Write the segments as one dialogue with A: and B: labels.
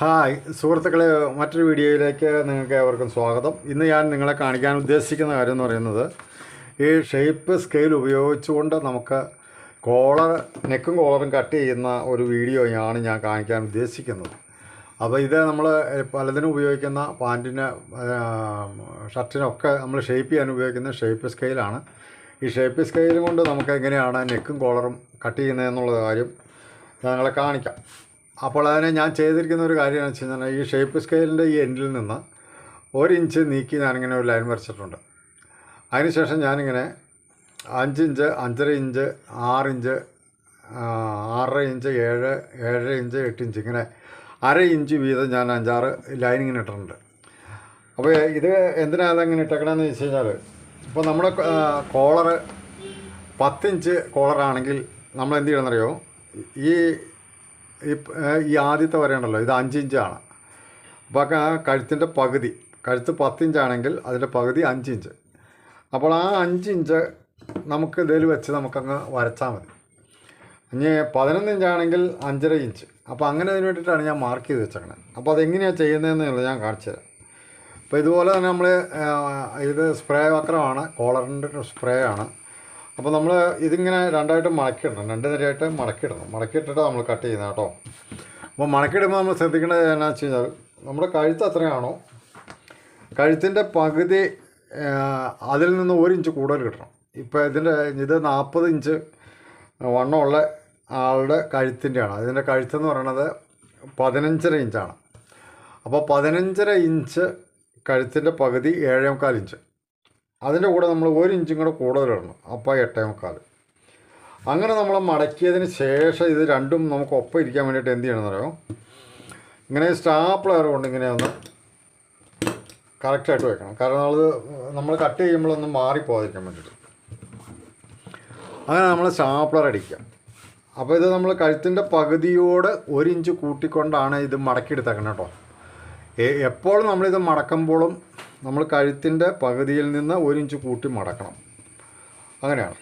A: Hi സുഹൃത്തുക്കളെ മറ്റൊരു വീഡിയോയിലേക്ക് നിങ്ങൾക്ക് ഏവർക്കും സ്വാഗതം. ഇന്ന് ഞാൻ നിങ്ങളെ കാണിക്കാൻ ഉദ്ദേശിക്കുന്ന കാര്യം എന്ന് പറയുന്നത് ഈ ഷേപ്പ് സ്കെയിൽ ഉപയോഗിച്ചുകൊണ്ട് നമുക്ക് കോളർ നെക്കും കോളറും കട്ട് ചെയ്യുന്ന ഒരു വീഡിയോയാണ് ഞാൻ കാണിക്കാൻ ഉദ്ദേശിക്കുന്നത്. അപ്പോൾ ഇത് നമ്മൾ പലതിനും ഉപയോഗിക്കുന്ന പാന്റിന് ഷർട്ടിനൊക്കെ നമ്മൾ ഷേപ്പ് ചെയ്യാൻ ഉപയോഗിക്കുന്ന ഷേപ്പ് സ്കെയിലാണ്. ഈ ഷേപ്പ് സ്കെയിലും കൊണ്ട് നമുക്ക് എങ്ങനെയാണ് നെക്കും കോളറും കട്ട് ചെയ്യുന്നതെന്നുള്ള കാര്യം ഞാൻ നിങ്ങളെ കാണിക്കാം. അപ്പോൾ അതിനെ ഞാൻ ചെയ്തിരിക്കുന്ന ഒരു കാര്യം എന്ന് വെച്ച് കഴിഞ്ഞാൽ ഈ ഷേപ്പ് സ്കെയിലിന്റെ ഈ എൻഡിൽ നിന്ന് ഒരു ഇഞ്ച് നീക്കി ഞാനിങ്ങനെ ഒരു ലൈൻ വരച്ചിട്ടുണ്ട്. അതിനുശേഷം ഞാനിങ്ങനെ അഞ്ച് ഇഞ്ച് അഞ്ചര ഇഞ്ച് ആറ് ഇഞ്ച് ആറര ഇഞ്ച് ഏഴ് ഏഴര ഇഞ്ച് എട്ട് ഇഞ്ച് ഇങ്ങനെ അര ഇഞ്ച് വീതം ഞാൻ അഞ്ചാറ് ലൈൻ ഇങ്ങനെ ഇട്ടിട്ടുണ്ട്. അപ്പോൾ ഇത് എന്തിനാ അതങ്ങനെ ഇട്ടേക്കണമെന്ന് വെച്ച് കഴിഞ്ഞാൽ ഇപ്പോൾ നമ്മുടെ കോളറ് പത്തിഞ്ച് കോളറാണെങ്കിൽ നമ്മൾ എന്ത് ചെയ്യണമെന്നറിയോ? ഈ ഈ ആദ്യത്തെ വരയുണ്ടല്ലോ ഇത് അഞ്ച് ഇഞ്ചാണ്. അപ്പോൾ കഴുത്തിന്റെ പകുതി കഴുത്ത് പത്തിഞ്ചാണെങ്കിൽ അതിന്റെ പകുതി അഞ്ച് ഇഞ്ച്. അപ്പോൾ ആ അഞ്ച് ഇഞ്ച് നമുക്ക് ഇതിൽ വെച്ച് നമുക്കങ്ങ് വരച്ചാൽ മതി. ഇനി പതിനൊന്ന് ഇഞ്ചാണെങ്കിൽ അഞ്ചര ഇഞ്ച്. അപ്പോൾ അങ്ങനെ അതിന് വേണ്ടിയിട്ടാണ് ഞാൻ മാർക്ക് ചെയ്ത് വെച്ചേക്കണത്. അപ്പോൾ അതെങ്ങനെയാണ് ചെയ്യുന്നതെന്നുള്ളത് ഞാൻ കാണിച്ചു തരാം. അപ്പോൾ ഇതുപോലെ തന്നെ നമ്മൾ ഇത് സ്പ്രേ വക്രമാണ് കോളറിന്റെ സ്പ്രേ ആണ്. അപ്പോൾ നമ്മൾ ഇതിങ്ങനെ രണ്ടായിട്ട് മടക്കിയിടണം. രണ്ട് നിരയായിട്ട് മടക്കിയിടണം. മടക്കിയിട്ടിട്ട് നമ്മൾ കട്ട് ചെയ്യുന്നത് കേട്ടോ. അപ്പോൾ മടക്കിയിടുമ്പോൾ നമ്മൾ ശ്രദ്ധിക്കേണ്ടത് എന്നാ വെച്ച് കഴിഞ്ഞാൽ നമ്മുടെ കഴുത്ത് എത്രയാണോ കഴുത്തിന്റെ പകുതി അതിൽ നിന്ന് ഒരു ഇഞ്ച് കൂടുതൽ കിട്ടണം. ഇപ്പോൾ ഇതിന്റെ ഇത് നാൽപ്പത് ഇഞ്ച് വണ്ണമുള്ള ആളുടെ കഴുത്തിന്റെയാണ് അതിന്റെ കഴുത്തെന്ന് പറയണത് പതിനഞ്ചര ഇഞ്ചാണ്. അപ്പോൾ പതിനഞ്ചര ഇഞ്ച് കഴുത്തിന്റെ പകുതി ഏഴേ മുക്കാൽ ഇഞ്ച്. അതിന്റെ കൂടെ നമ്മൾ ഒരു ഇഞ്ചും കൂടെ കൂടുതലിടണം അപ്പം എട്ടേ മുക്കാൽ. അങ്ങനെ നമ്മൾ മടക്കിയതിന് ശേഷം ഇത് രണ്ടും നമുക്ക് ഒപ്പം ഇരിക്കാൻ വേണ്ടിയിട്ട് എന്ത് ചെയ്യണമെന്നറിയോ ഇങ്ങനെ സ്റ്റാപ്ലർ കൊണ്ട് ഇങ്ങനെ ഒന്ന് കറക്റ്റായിട്ട് വെക്കണം. കാരണം അത് നമ്മൾ കട്ട് ചെയ്യുമ്പോഴൊന്നും മാറിപ്പോകാതിരിക്കാൻ വേണ്ടിയിട്ട്. അങ്ങനെ നമ്മൾ സ്റ്റാപ്ലർ അടിക്കാം. അപ്പോൾ ഇത് നമ്മൾ കഴുത്തിന്റെ പകുതിയോട് ഒരു ഇഞ്ച് കൂട്ടിക്കൊണ്ടാണ് ഇത് മടക്കിയെടുത്തേക്കണം കേട്ടോ. എപ്പോഴും നമ്മളിത് മടക്കുമ്പോഴും നമ്മൾ കഴുത്തിന്റെ പകുതിയിൽ നിന്ന് ഒരു ഇഞ്ച് കൂട്ടി മടക്കണം. അങ്ങനെയാണ്.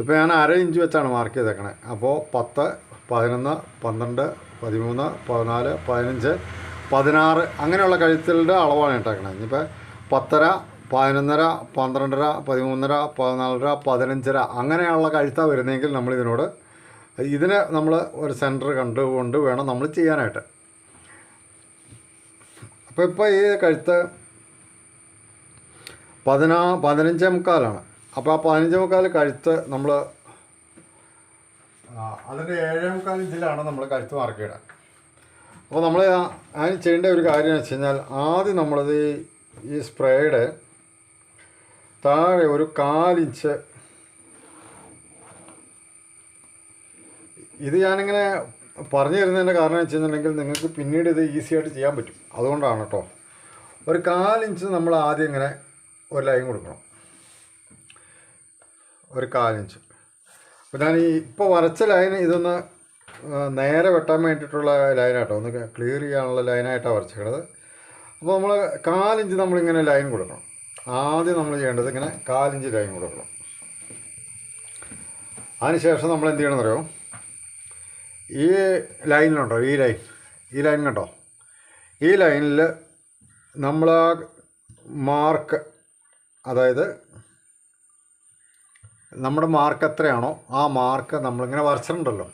A: ഇപ്പോൾ ഞാൻ അര ഇഞ്ച് വെച്ചാണ് മാർക്ക് ചെയ്തേക്കണേ. അപ്പോൾ പത്ത് പതിനൊന്ന് പന്ത്രണ്ട് പതിമൂന്ന് പതിനാല് പതിനഞ്ച് പതിനാറ് അങ്ങനെയുള്ള കഴുത്തിന്റെ അളവാണ് ഇട്ടേക്കണേ. ഇനിയിപ്പോൾ പത്തര പതിനൊന്നര പന്ത്രണ്ടര പതിമൂന്നര പതിനാലര പതിനഞ്ചര അങ്ങനെയുള്ള കഴുത്താണ് വരുന്നതെങ്കിൽ നമ്മൾ ഇതിനോട് ഇതിനെ നമ്മൾ ഒരു സെന്റർ കണ്ടുകൊണ്ട് വേണം നമ്മൾ ചെയ്യാനായിട്ട്. അപ്പോൾ ഇപ്പോൾ ഈ കഴുത്ത് പതിനാ പതിനഞ്ചേ മുക്കാലാണ്. അപ്പോൾ ആ പതിനഞ്ചേ മുക്കാൽ കഴുത്ത് നമ്മൾ അതിന്റെ ഏഴേ മുക്കാൽ ഇതിലാണ് നമ്മൾ കഴുത്ത് മാർക്ക് ചെയ്യുക. അപ്പോൾ നമ്മൾ അതിന് ചെയ്യേണ്ട ഒരു കാര്യം എന്ന് വെച്ച് കഴിഞ്ഞാൽ ആദ്യം നമ്മളത് ഈ സ്പ്രേയുടെ താഴെ ഒരു കാലിഞ്ച് ഇത് ഞാനിങ്ങനെ പറഞ്ഞു തരുന്നതിന്റെ കാരണം വെച്ച് കഴിഞ്ഞിട്ടുണ്ടെങ്കിൽ നിങ്ങൾക്ക് പിന്നീട് ഇത് ഈസിയായിട്ട് ചെയ്യാൻ പറ്റും. അതുകൊണ്ടാണ് കേട്ടോ. ഒരു കാലിഞ്ച് നമ്മൾ ആദ്യം ഇങ്ങനെ ഒരു ലൈൻ കൊടുക്കണം. ഒരു കാലിഞ്ച്. അപ്പോൾ ഞാൻ ഈ ഇപ്പോൾ വരച്ച ലൈൻ ഇതൊന്ന് നേരെ വെട്ടാൻ വേണ്ടിയിട്ടുള്ള ലൈനായിട്ടോ ഒന്ന് ക്ലിയർ ചെയ്യാനുള്ള ലൈനായിട്ടാണ് വരച്ചേക്കണത്. അപ്പോൾ നമ്മൾ കാലിഞ്ച് നമ്മളിങ്ങനെ ലൈൻ കൊടുക്കണം. ആദ്യം നമ്മൾ ചെയ്യേണ്ടത് ഇങ്ങനെ കാലിഞ്ച് ലൈൻ കൊടുക്കണം. അതിനുശേഷം നമ്മൾ എന്ത് ചെയ്യണമെന്നറിയോ ഈ ലൈനിലുണ്ടോ? ഈ ലൈൻ. ഈ ലൈൻ കണ്ടോ? ഈ ലൈനിൽ നമ്മൾ ആ മാർക്ക് അതായത് നമ്മുടെ മാർക്ക് എത്രയാണോ ആ മാർക്ക് നമ്മളിങ്ങനെ വരച്ചിട്ടുണ്ടല്ലോ.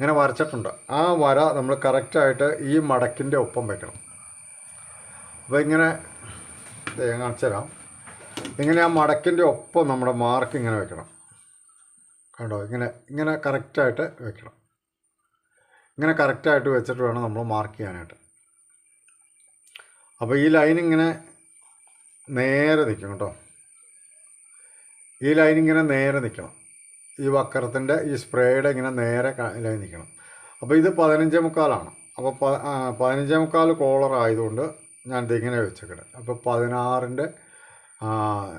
A: ഇങ്ങനെ വരച്ചിട്ടുണ്ട്. ആ വര നമ്മൾ കറക്റ്റായിട്ട് ഈ മടക്കിന്റെ ഒപ്പം വെക്കണം. അപ്പോൾ ഇങ്ങനെ ദേ ഞാൻ കാണിച്ചു തരാം. ഇങ്ങനെ ആ മടക്കിന്റെ ഒപ്പം നമ്മുടെ മാർക്ക് ഇങ്ങനെ വെക്കണം. കണ്ടോ? ഇങ്ങനെ ഇങ്ങനെ കറക്റ്റായിട്ട് വെക്കണം. ഇങ്ങനെ കറക്റ്റായിട്ട് വെച്ചിട്ട് വേണം നമ്മൾ മാർക്ക് ചെയ്യാനായിട്ട്. അപ്പോൾ ഈ ലൈൻ ഇങ്ങനെ നേരെ നിൽക്കും കേട്ടോ. ഈ ലൈൻ ഇങ്ങനെ നേരെ നിൽക്കണം. ഈ വക്രത്തിന്റെ ഈ സ്പ്രേയുടെ ഇങ്ങനെ നേരെ ലൈൻ നിൽക്കണം. അപ്പോൾ ഇത് പതിനഞ്ചേ മുക്കാലാണ്. അപ്പോൾ പ പതിനഞ്ചേ മുക്കാൽ കോളർ ആയതുകൊണ്ട് ഞാൻ ഇതിങ്ങനെ വെച്ചേക്കട്ടെ അപ്പോൾ പതിനാറിന്റെ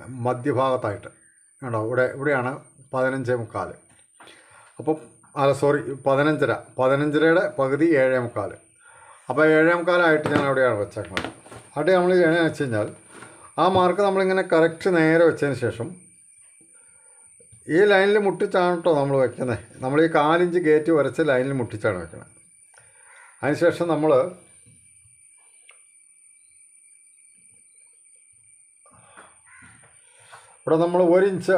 A: മധ്യഭാഗത്തായിട്ട് കണ്ടോ? ഇവിടെ ഇവിടെയാണ് പതിനഞ്ചേ മുക്കാൽ. അപ്പോൾ അല്ല സോറി പതിനഞ്ചര. പതിനഞ്ചരയുടെ പകുതി ഏഴേ മുക്കാൽ. അപ്പോൾ ഏഴേ മുക്കാലായിട്ട് ഞാൻ അവിടെയാണ് വെച്ചേക്കുന്നത് അവിടെ നമ്മൾ എങ്ങനെയാണെന്ന് വെച്ച് കഴിഞ്ഞാൽ ആ മാർക്ക് നമ്മളിങ്ങനെ കറക്റ്റ് നേരെ വെച്ചതിന് ശേഷം ഈ ലൈനിൽ മുട്ടിച്ചാണ് കേട്ടോ നമ്മൾ വയ്ക്കുന്നത് നമ്മൾ ഈ കാലിഞ്ച് ഗേറ്റ് വരച്ച് ലൈനിൽ മുട്ടിച്ചാണ് വെക്കുന്നത് അതിനുശേഷം നമ്മൾ ഇവിടെ നമ്മൾ ഒരിഞ്ച്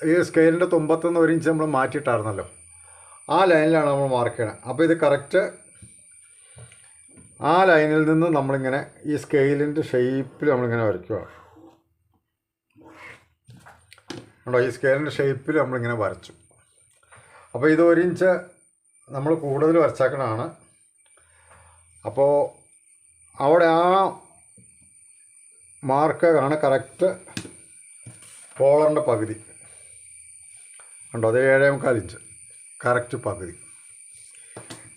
A: ഈ സ്കെയിലിന്റെ തുമ്പത്തുനിന്ന് ഒരിഞ്ച് ഇഞ്ച് നമ്മൾ മാറ്റിയിട്ടായിരുന്നല്ലോ. ആ ലൈനിലാണ് നമ്മൾ മാർക്ക് ചെയ്യണം. അപ്പോൾ ഇത് കറക്റ്റ് ആ ലൈനിൽ നിന്ന് നമ്മളിങ്ങനെ ഈ സ്കെയിലിന്റെ ഷേപ്പിൽ നമ്മളിങ്ങനെ വരയ്ക്കുക ഉണ്ടോ ഈ സ്കെയിലിന്റെ ഷേപ്പിൽ നമ്മളിങ്ങനെ വരച്ചു. അപ്പോൾ ഇത് ഒരു ഇഞ്ച് നമ്മൾ കൂടുതൽ വരച്ചാക്കണതാണ്. അപ്പോൾ അവിടെ ആ മാർക്ക് ആണ് കറക്റ്റ് കോളറിന്റെ പകുതി. ഉണ്ടോ അത് ഏഴേ മുക്കാൽ ഇഞ്ച്. കറക്റ്റ് പകുതി.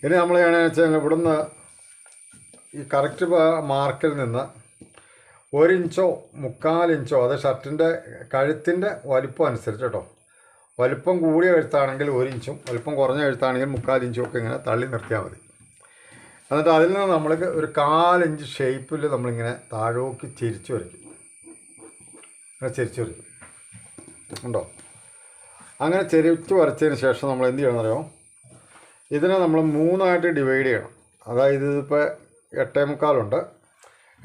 A: ഇനി നമ്മൾ ചെയ്യണമെന്ന് വെച്ചാൽ ഇവിടുന്ന് ഈ കറക്റ്റ് മാർക്കിൽ നിന്ന് ഒരിഞ്ചോ ഇഞ്ചോ അത് ഷർട്ടിന്റെ കഴുത്തിന്റെ വലിപ്പം അനുസരിച്ച് കേട്ടോ. വലിപ്പം കൂടിയ കഴുത്താണെങ്കിൽ ഒരു ഇഞ്ചും വലിപ്പം കുറഞ്ഞ കഴുത്താണെങ്കിൽ മുക്കാൽ ഇഞ്ചും ഒക്കെ ഇങ്ങനെ തള്ളി നിർത്തിയാൽ മതി. എന്നിട്ട് അതിൽ നിന്ന് നമ്മൾ ഒരു കാലിഞ്ച് ഷേപ്പിൽ നമ്മളിങ്ങനെ താഴോക്ക് ചിരിച്ചു വരയ്ക്കും. അങ്ങനെ ചിരിച്ചു വരയ്ക്കും. ഉണ്ടോ? അങ്ങനെ ചെരിച്ച് വരച്ചതിന് ശേഷം നമ്മൾ എന്ത് ചെയ്യണം അറിയോ? ഇതിനെ നമ്മൾ മൂന്നായിട്ട് ഡിവൈഡ് ചെയ്യണം. അതായത് ഇതിപ്പോൾ എട്ടേ മുക്കാലുണ്ട്.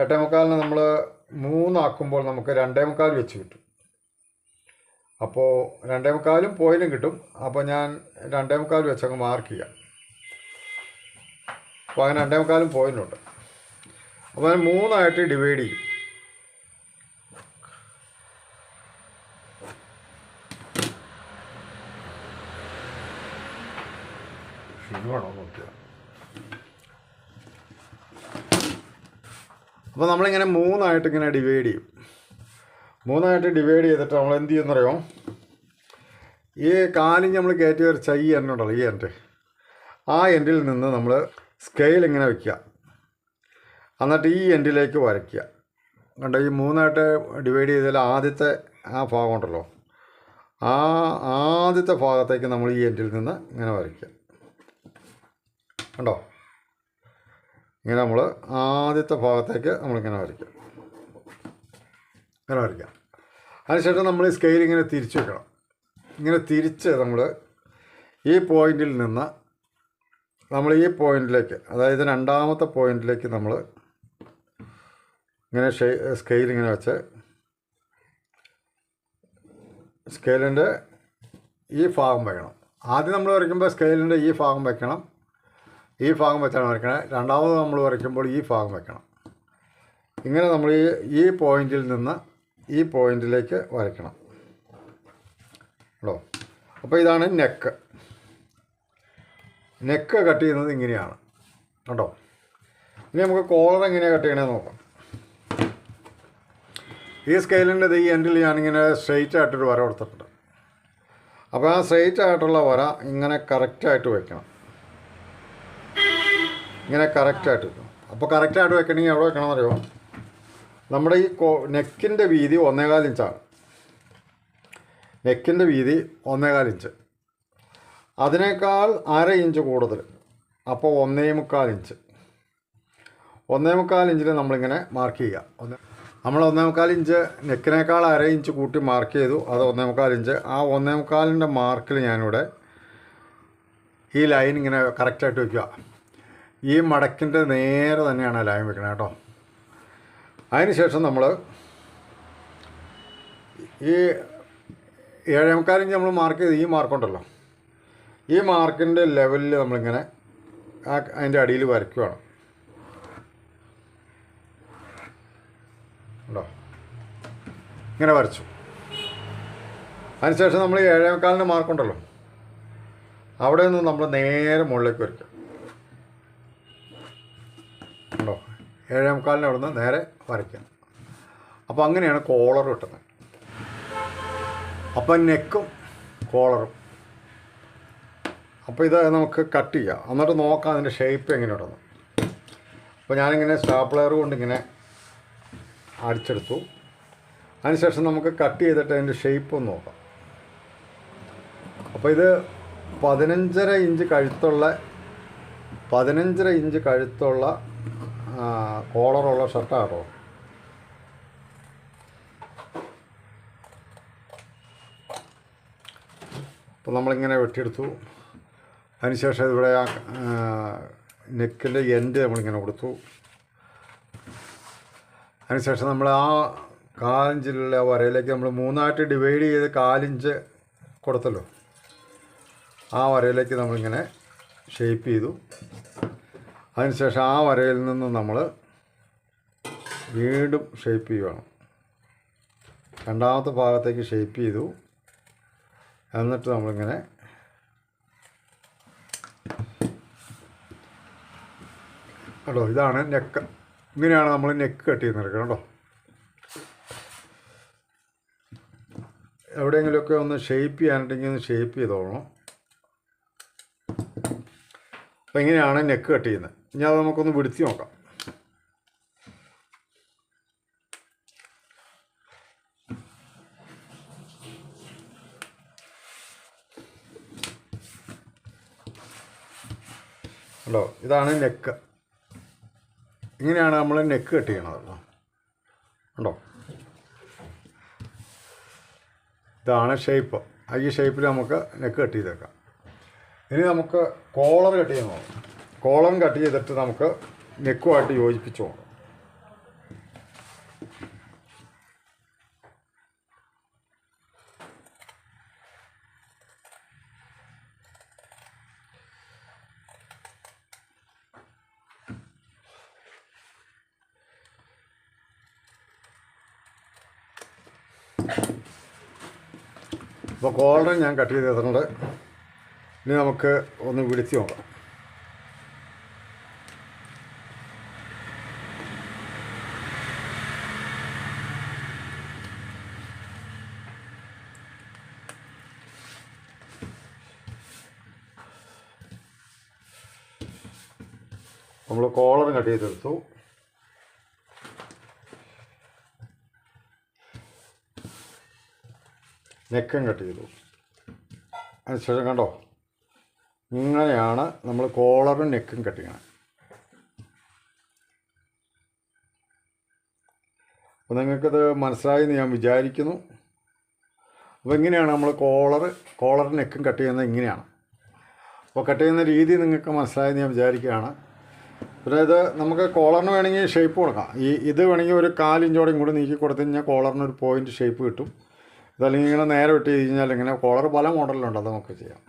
A: എട്ടേ മുക്കാലിന് നമ്മൾ മൂന്നാക്കുമ്പോൾ നമുക്ക് രണ്ടേ മുക്കാൽ വെച്ച് കിട്ടും. അപ്പോൾ രണ്ടേ മുക്കാലും പോയിലും കിട്ടും. അപ്പോൾ ഞാൻ രണ്ടേ മുക്കാൽ വെച്ചങ്ങ് മാർക്ക് ചെയ്യാം. അപ്പോൾ അങ്ങനെ രണ്ടേ മുക്കാലും പോയിലുണ്ട്. അപ്പോൾ ഞാൻ മൂന്നായിട്ട് ഡിവൈഡ് ചെയ്യും. ഷിനുവാണോ നോക്കുക അപ്പോൾ നമ്മളിങ്ങനെ മൂന്നായിട്ട് ഇങ്ങനെ ഡിവൈഡ് ചെയ്യും. മൂന്നായിട്ട് ഡിവൈഡ് ചെയ്തിട്ട് നമ്മൾ എന്ത് ചെയ്യുന്നറിയോ? ഈ കാലിന് നമ്മൾ കയറ്റി വരച്ച ഈ എണ്ണുണ്ടല്ലോ ഈ എൻഡ് ആ എൻഡിൽ നിന്ന് നമ്മൾ സ്കെയിൽ ഇങ്ങനെ വയ്ക്കുക എന്നിട്ട് ഈ എൻഡിലേക്ക് വരയ്ക്കുക. കണ്ടോ ഈ മൂന്നായിട്ട് ഡിവൈഡ് ചെയ്താൽ ആദ്യത്തെ ആ ഭാഗം ഉണ്ടല്ലോ. ആ ആദ്യത്തെ ഭാഗത്തേക്ക് നമ്മൾ ഈ എൻഡിൽ നിന്ന് ഇങ്ങനെ വരയ്ക്കുക. കണ്ടോ? ഇങ്ങനെ നമ്മൾ ആദ്യത്തെ ഭാഗത്തേക്ക് നമ്മളിങ്ങനെ വരയ്ക്കാം. ഇങ്ങനെ വരയ്ക്കാം. അതിനുശേഷം നമ്മൾ ഈ സ്കെയിൽ ഇങ്ങനെ തിരിച്ചു വെക്കണം. ഇങ്ങനെ തിരിച്ച് നമ്മൾ ഈ പോയിന്റിൽ നിന്ന് നമ്മൾ ഈ പോയിന്റിലേക്ക് അതായത് രണ്ടാമത്തെ പോയിന്റിലേക്ക് നമ്മൾ ഇങ്ങനെ സ്കെയിൽ ഇങ്ങനെ വെച്ച് സ്കെയിലിന്റെ ഈ ഭാഗം വയ്ക്കണം. ആദ്യം നമ്മൾ വരയ്ക്കുമ്പോൾ സ്കെയിലിന്റെ ഈ ഭാഗം വയ്ക്കണം. ഈ ഭാഗം വെച്ചാണ് വരയ്ക്കണത് രണ്ടാമത് നമ്മൾ വരയ്ക്കുമ്പോൾ ഈ ഭാഗം വെക്കണം. ഇങ്ങനെ നമ്മൾ ഈ പോയിന്റിൽ നിന്ന് ഈ പോയിന്റിലേക്ക് വരയ്ക്കണം. കേട്ടോ? അപ്പോൾ ഇതാണ് നെക്ക്. നെക്ക് കട്ട് ചെയ്യുന്നത് ഇങ്ങനെയാണ്. കേട്ടോ ഇനി നമുക്ക് കോളർ എങ്ങനെയാണ് കട്ട് ചെയ്യണേ നോക്കാം. ഈ സ്കെയിലിന്റെ ഈ എൻഡിൽ ഞാനിങ്ങനെ സ്ട്രെയിറ്റ് ആയിട്ടൊരു വര കൊടുത്തിട്ടുണ്ട്. അപ്പോൾ ആ സ്ട്രെയിറ്റ് ആയിട്ടുള്ള വര ഇങ്ങനെ കറക്റ്റായിട്ട് വെക്കണം. ഇങ്ങനെ കറക്റ്റായിട്ട് വെക്കും അപ്പോൾ കറക്റ്റായിട്ട് വെക്കണമെങ്കിൽ എവിടെ വെക്കണമെന്ന് അറിയോ നമ്മുടെ ഈ കോ നെക്കിന്റെ വീതി ഒന്നേകാൽ ഇഞ്ചാണ് നെക്കിന്റെ വീതി ഒന്നേകാൽ ഇഞ്ച് അതിനേക്കാൾ അര ഇഞ്ച് കൂടുതൽ. അപ്പോൾ ഒന്നേ മുക്കാൽ ഇഞ്ച് ഒന്നേ മുക്കാൽ ഇഞ്ചിൽ നമ്മളിങ്ങനെ മാർക്ക് ചെയ്യുക. ഒന്ന് നമ്മൾ ഒന്നേ മുക്കാൽ ഇഞ്ച് നെക്കിനേക്കാൾ അര ഇഞ്ച് കൂട്ടി മാർക്ക് ചെയ്തു. അത് ഒന്നേ മുക്കാൽ ഇഞ്ച് ആ ഒന്നേ മുക്കാലിന്റെ മാർക്കിൽ ഞാനിവിടെ ഈ ലൈൻ ഇങ്ങനെ കറക്റ്റായിട്ട് വയ്ക്കുക ഈ മടക്കിന്റെ നേരെ തന്നെയാണ് ലായം വെക്കണത് കേട്ടോ. അതിനുശേഷം നമ്മൾ ഈ ഏഴേ മുക്കാലിഞ്ച് നമ്മൾ മാർക്ക് ചെയ്ത് ഈ മാർക്കുണ്ടല്ലോ ഈ മാർക്കിന്റെ ലെവലിൽ നമ്മളിങ്ങനെ ആ അതിന്റെ അടിയിൽ വരയ്ക്കുകയാണ് ഉണ്ടോ? ഇങ്ങനെ വരച്ചു. അതിനുശേഷം നമ്മൾ ഏഴേ മുക്കാലിന്റെ മാർക്കുണ്ടല്ലോ അവിടെ നിന്ന് നമ്മൾ നേരെ മുകളിലേക്ക് വരയ്ക്കും. ഏഴേ മുക്കാലിന് അവിടെ നിന്ന് നേരെ വരയ്ക്കണം. അപ്പോൾ അങ്ങനെയാണ് കോളർ കിട്ടുന്നത്. അപ്പം നെക്കും കോളറും. അപ്പോൾ ഇത് നമുക്ക് കട്ട് ചെയ്യാം. എന്നിട്ട് നോക്കാം അതിന്റെ ഷേപ്പ് എങ്ങനെ ഇടുന്നു അപ്പോൾ ഞാനിങ്ങനെ സ്റ്റാപ്ലെയർ കൊണ്ടിങ്ങനെ അടിച്ചെടുത്തു. അതിനുശേഷം നമുക്ക് കട്ട് ചെയ്തിട്ട് അതിന്റെ ഷേപ്പ് ഒന്ന് നോക്കാം. അപ്പോൾ ഇത് പതിനഞ്ചര ഇഞ്ച് കഴുത്തുള്ള പതിനഞ്ചര ഇഞ്ച് കഴുത്തുള്ള കോളറുള്ള ഷർട്ടാട്ടോ. അപ്പോൾ നമ്മളിങ്ങനെ വെട്ടിയെടുത്തു. അതിനുശേഷം ഇവിടെ ആ നെക്കിന്റെ എൻഡ് നമ്മളിങ്ങനെ കൊടുത്തു. അതിനുശേഷം നമ്മൾ ആ കാലിഞ്ചിലുള്ള വരയിലേക്ക് നമ്മൾ മൂന്നായിട്ട് ഡിവൈഡ് ചെയ്ത് കാലിഞ്ച് കൊടുത്തല്ലോ. ആ വരയിലേക്ക് നമ്മളിങ്ങനെ ഷേപ്പ് ചെയ്തു. അതിനുശേഷം ആ വരയിൽ നിന്ന് നമ്മൾ വീണ്ടും ഷേപ്പ് ചെയ്യണം രണ്ടാമത്തെ ഭാഗത്തേക്ക് ഷേപ്പ് ചെയ്തു. എന്നിട്ട് നമ്മളിങ്ങനെ കേട്ടോ ഇതാണ് നെക്ക്. ഇങ്ങനെയാണ് നമ്മൾ നെക്ക് കട്ട് ചെയ്യുന്നത് കേട്ടോ. എവിടെയെങ്കിലുമൊക്കെ ഒന്ന് ഷേപ്പ് ചെയ്യാനുണ്ടെങ്കിൽ ഒന്ന് ഷേപ്പ് ചെയ്തോളണം. അപ്പം ഇങ്ങനെയാണ് നെക്ക് കട്ട് ചെയ്യുന്നത്. ഇനി അത് നമുക്കൊന്ന് വിടുത്തി നോക്കാം. ഹലോ ഇതാണ് നെക്ക്. ഇങ്ങനെയാണ് നമ്മൾ നെക്ക് കട്ട് ചെയ്യണത് ഉണ്ടോ ഇതാണ് ഷേപ്പ് ഈ ഷേപ്പിൽ നമുക്ക് നെക്ക് കട്ട് ചെയ്തേക്കാം. ഇനി നമുക്ക് കോളർ കട്ട് ചെയ്യാൻ നോക്കാം. കോളം കട്ട് ചെയ്തിട്ട് നമുക്ക് നെക്കുമായിട്ട് യോജിപ്പിച്ചു പോകണം അപ്പോൾ കോളർ ഞാൻ കട്ട് ചെയ്ത് തന്നിട്ടുണ്ട്. ഇനി നമുക്ക് ഒന്ന് വിളിച്ച് നോക്കാം. നമ്മൾ കോളർ കട്ട് ചെയ്തെടുത്തു. നെക്കും കട്ട് ചെയ്തു. അതിനുശേഷം കണ്ടോ? ഇങ്ങനെയാണ് നമ്മൾ കോളറും നെക്കും കട്ട് ചെയ്യണം. അപ്പോൾ നിങ്ങൾക്കത് മനസ്സിലായി എന്ന് ഞാൻ വിചാരിക്കുന്നു. അപ്പോൾ ഇങ്ങനെയാണ് നമ്മൾ കോളർ കോളർ നെക്കും കട്ട് ചെയ്യുന്നത് ഇങ്ങനെയാണ്. അപ്പോൾ കട്ട് ചെയ്യുന്ന രീതി നിങ്ങൾക്ക് മനസ്സിലായെന്ന് ഞാൻ വിചാരിക്കുകയാണ്. ഇത് നമുക്ക് കോളറിന് വേണമെങ്കിൽ ഷേപ്പ് കൊടുക്കാം. ഈ ഇത് വേണമെങ്കിൽ ഒരു കാലിഞ്ചോടെയും കൂടി നീക്കി കൊടുത്തു കഴിഞ്ഞാൽ കോളറിന് ഒരു പോയിന്റ് ഷേപ്പ് കിട്ടും. ഇതല്ലെങ്കിൽ ഇങ്ങനെ നേരെ വെട്ടി കഴിഞ്ഞാൽ ഇങ്ങനെ കോളർ പല മോഡലിലുണ്ട് അത് നമുക്ക് ചെയ്യാം.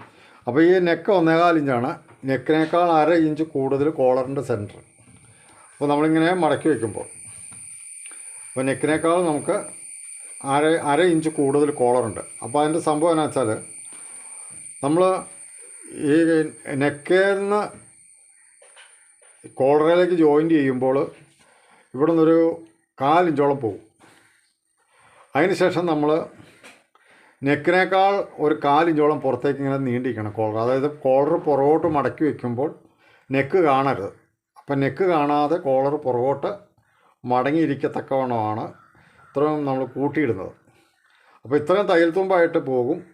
A: അപ്പോൾ ഈ നെക്ക് ഒന്നേകാൽ ഇഞ്ചാണ് നെക്കിനേക്കാൾ അര ഇഞ്ച് കൂടുതൽ കോളറിന്റെ സെന്റർ അപ്പോൾ നമ്മളിങ്ങനെ മടക്കി വയ്ക്കുമ്പോൾ അപ്പോൾ നെക്കിനേക്കാൾ നമുക്ക് അര അര ഇഞ്ച് കൂടുതൽ കോളറുണ്ട് അപ്പോൾ അതിന്റെ സംഭവം എന്നു വെച്ചാൽ നമ്മൾ ഈ നെക്കിൽ നിന്ന് കോളറിലേക്ക് ജോയിന്റ് ചെയ്യുമ്പോൾ ഇവിടെ നിന്നൊരു കാലിഞ്ചോളം പോകും അതിന് ശേഷം നമ്മൾ നെക്കിനേക്കാൾ ഒരു കാലിഞ്ചോളം പുറത്തേക്ക് ഇങ്ങനെ നീണ്ടിരിക്കണം കോളർ. അതായത് കോളർ പുറകോട്ട് മടക്കി വയ്ക്കുമ്പോൾ നെക്ക് കാണരുത്. അപ്പം നെക്ക് കാണാതെ കോളർ പുറകോട്ട് മടങ്ങിയിരിക്കത്തക്കവണ്ണമാണ് ഇത്രയും നമ്മൾ കൂട്ടിയിടുന്നത്. അപ്പോൾ ഇത്രയും തയ്യൽ തുമ്പായിട്ട് പോകും.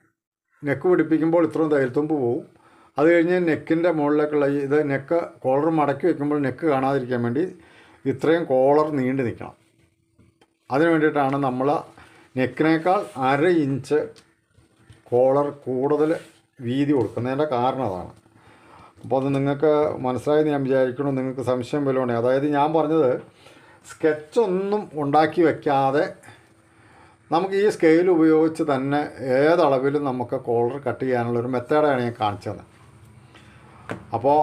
A: നെക്ക് പിടിപ്പിക്കുമ്പോൾ ഇത്രയും തയ്യൽ തുമ്പ് പോകും അത് കഴിഞ്ഞ് നെക്കിന്റെ മുകളിലേക്കുള്ള ഇത് നെക്ക് കോളർ മടക്കി വെക്കുമ്പോൾ നെക്ക് കാണാതിരിക്കാൻ വേണ്ടി ഇത്രയും കോളർ നീണ്ടു നിൽക്കണം. അതിന് വേണ്ടിയിട്ടാണ് നമ്മൾ നെക്കിനേക്കാൾ അര ഇഞ്ച് കോളർ കൂടുതൽ വീതി കൊടുക്കുന്നതിന്റെ കാരണം അതാണ്. അപ്പോൾ അത് നിങ്ങൾക്ക് മനസ്സിലായെന്ന് ഞാൻ വിചാരിക്കണം നിങ്ങൾക്ക് സംശയം വല്ലതുകൊണ്ട് അതായത് ഞാൻ പറഞ്ഞത് സ്കെച്ചൊന്നും ഉണ്ടാക്കി വെക്കാതെ നമുക്ക് ഈ സ്കെയിൽ ഉപയോഗിച്ച് തന്നെ ഏതളവിലും നമുക്ക് കോളർ കട്ട് ചെയ്യാനുള്ള ഒരു മെത്തേഡാണ് ഞാൻ കാണിച്ചത് അപ്പോൾ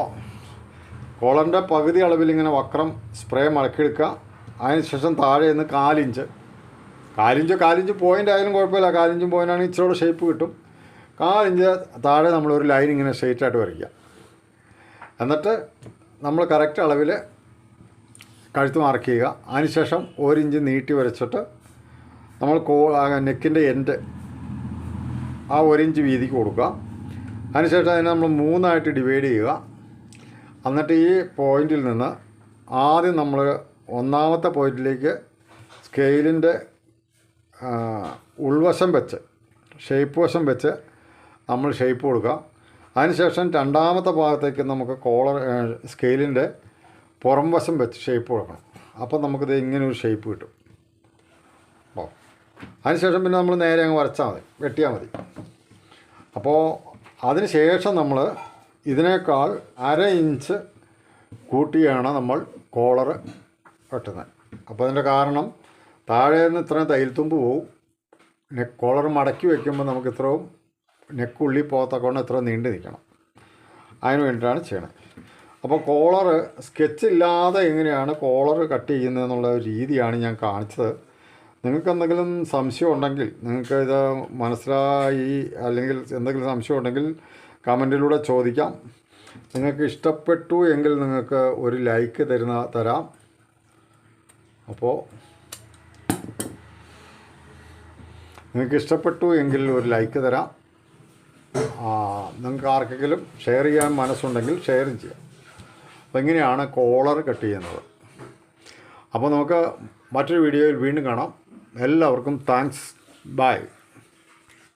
A: കോളറിന്റെ പകുതി അളവിൽ ഇങ്ങനെ വക്രം സ്പ്രേ മടക്കിയെടുക്കുക. അതിനുശേഷം താഴെ നിന്ന് കാലിഞ്ച്. കാലിഞ്ച് കാലിഞ്ച് പോയിന്റ് ആയാലും കുഴപ്പമില്ല. കാലിഞ്ചും പോയിന്റ് ആണെങ്കിൽ ഇച്ചിരി കൂടെ ഷേപ്പ് കിട്ടും. കാലിഞ്ച് താഴെ നമ്മളൊരു ലൈൻ ഇങ്ങനെ സ്ട്രെയിറ്റ് ആയിട്ട് വരയ്ക്കുക. എന്നിട്ട് നമ്മൾ കറക്റ്റ് അളവിൽ കഴുത്ത് മാർക്ക് ചെയ്യുക. അതിനുശേഷം ഒരിഞ്ച് നീട്ടി വരച്ചിട്ട് നമ്മൾ കോ നെക്കിന്റെ എൻഡ് ആ ഒരിഞ്ച് വീതിക്ക് കൊടുക്കുക. അതിനുശേഷം അതിനെ നമ്മൾ മൂന്നായിട്ട് ഡിവൈഡ് ചെയ്യുക. എന്നിട്ട് ഈ പോയിന്റിൽ നിന്ന് ആദ്യം നമ്മൾ ഒന്നാമത്തെ പോയിന്റിലേക്ക് സ്കെയിലിന്റെ ഉൾവശം വെച്ച് ഷേപ്പ് വശം വെച്ച് നമ്മൾ ഷേപ്പ് കൊടുക്കുക. അതിനുശേഷം രണ്ടാമത്തെ ഭാഗത്തേക്ക് നമുക്ക് കോളർ സ്കെയിലിന്റെ പുറം വശം വെച്ച് ഷേപ്പ് കൊടുക്കണം. അപ്പം നമുക്കിത് ഇങ്ങനെ ഒരു ഷേപ്പ് കിട്ടും. അപ്പോൾ അതിനുശേഷം പിന്നെ നമ്മൾ നേരെ അങ്ങ് വരച്ചാൽ മതി. വെട്ടിയാൽ മതി. അപ്പോൾ അതിന് ശേഷം നമ്മൾ ഇതിനേക്കാൾ അര ഇഞ്ച് കൂട്ടിയാണ് നമ്മൾ കോളർ വെട്ടുന്നത്. അപ്പോൾ അതിന്റെ കാരണം താഴെ നിന്ന് ഇത്രയും തയ്യൽത്തുമ്പ് പോവും. നെക്ക് കോളർ മടക്കി വയ്ക്കുമ്പോൾ നമുക്ക് ഇത്രയും നെക്കുള്ളി പോകത്തക്കൊണ്ട് ഇത്ര നീണ്ടു നിൽക്കണം. അതിന് വേണ്ടിയിട്ടാണ് ചെയ്യണത്. അപ്പോൾ കോളർ സ്കെച്ച് ഇല്ലാതെ എങ്ങനെയാണ് കോളർ കട്ട് ചെയ്യുന്നതെന്നുള്ള എന്നുള്ള രീതിയാണ് ഞാൻ കാണിച്ചത്. നിങ്ങൾക്ക് എന്തെങ്കിലും സംശയം ഉണ്ടെങ്കിൽ നിങ്ങൾക്ക് ഇത് മനസ്സിലായി അല്ലെങ്കിൽ എന്തെങ്കിലും സംശയം ഉണ്ടെങ്കിൽ കമന്റിലൂടെ ചോദിക്കാം. നിങ്ങൾക്ക് ഇഷ്ടപ്പെട്ടു എങ്കിൽ നിങ്ങൾക്ക് ഒരു ലൈക്ക് തരുന്ന തരാം. അപ്പോൾ നിങ്ങൾക്ക് ഇഷ്ടപ്പെട്ടു എങ്കിൽ ഒരു ലൈക്ക് തരാം. നിങ്ങൾക്ക് ആർക്കെങ്കിലും ഷെയർ ചെയ്യാൻ മനസ്സുണ്ടെങ്കിൽ ഷെയറും ചെയ്യാം. അപ്പോൾ ഇങ്ങനെയാണ് കോളർ കട്ട് ചെയ്യുന്നത്. അപ്പോൾ നമുക്ക് മറ്റൊരു വീഡിയോയിൽ വീണ്ടും കാണാം. എല്ലാവർക്കും താങ്ക്സ്. ബൈ.